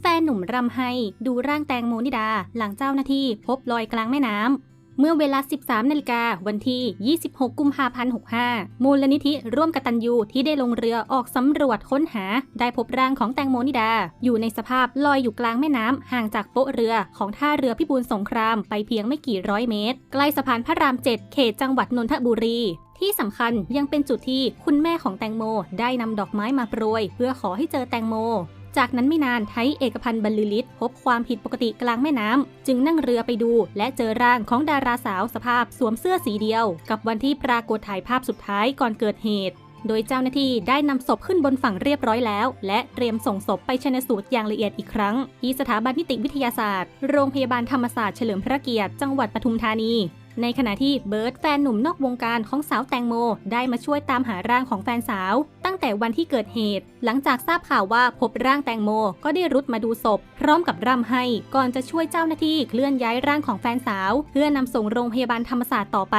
แฟนหนุ่มรำไห้ดูร่างแตงโมนิดา หลังเจ้าหน้าที่พบลอยกลางแม่น้ำ เมื่อเวลา 13นาฬิกาวันที่ 26 กุมภาพันธ์ 65 มูลนิธิร่วมกตัญญูที่ได้ลงเรือออกสำรวจค้นหา ได้พบร่างของแตงโมนิดา อยู่ในสภาพลอยอยู่กลางแม่น้ำห่างจากโป๊ะเรือของท่าเรือพิบูลสงครามไปเพียงไม่กี่ร้อยเมตร ใกล้สะพานพระราม 7 เขตจังหวัดนนทบุรีที่สำคัญยังเป็นจุดที่คุณแม่ของแตงโม ได้นำดอกไม้มาโปรย เพื่อขอให้เจอแตงโม จากนั้นไม่นานไทยเอกพันธ์บรรลือฤทธิ์พบความผิดปกติกลางแม่น้ำจึงนั่งเรือไปดู และเจอร่างของดาราสาวสภาพสวมเสื้อสีเดียว กับวันที่ปรากฏถ่ายภาพสุดท้ายก่อนเกิดเหตุ โดยเจ้าหน้าที่ได้นำศพขึ้นบนฝั่งเรียบร้อยแล้ว และเตรียมส่งศพไปชนสูตรอย่างละเอียดอีกครั้ง ที่สถาบันนิติวิทยาศาสตร์ โรงพยาบาลธรรมศาสตร์เฉลิมพระเกียรติ จังหวัดปทุมธานี ในขณะที่เบิร์ตแฟนหนุ่มนอกวงการของสาวแตงโม ได้มาช่วยตามหาร่างของแฟนสาว ตั้งแต่วันที่เกิดเหตุ หลังจากทราบข่าวว่าพบร่างแตงโม ก็ได้รุดมาดูศพ พร้อมกับร่ำให้ ก่อนจะช่วยเจ้าหน้าที่เคลื่อนย้ายร่างของแฟนสาว เพื่อนำส่งโรงพยาบาลธรรมศาสตร์ต่อไป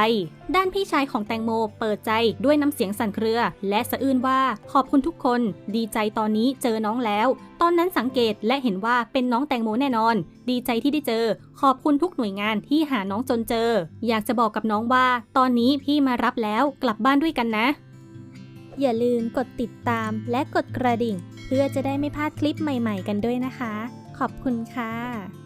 ด้านพี่ชายของแตงโมเปิดใจด้วยน้ำเสียงสั่นเครือ และสะอื้นว่าขอบคุณทุกคน ดีใจตอนนี้เจอน้องแล้ว ตอนนั้นสังเกตและเห็นว่าเป็นน้องแตงโมแน่นอน ดีใจที่ได้เจอ ขอบคุณทุกหน่วยงานที่หาน้องจนเจออยากจะบอกกับน้องว่า ตอนนี้พี่มารับแล้วกลับบ้านด้วยกันนะ อย่าลืมกดติดตามและกดกระดิ่ง เพื่อจะได้ไม่พลาดคลิปใหม่ ๆ กันด้วยนะคะ ขอบคุณค่ะ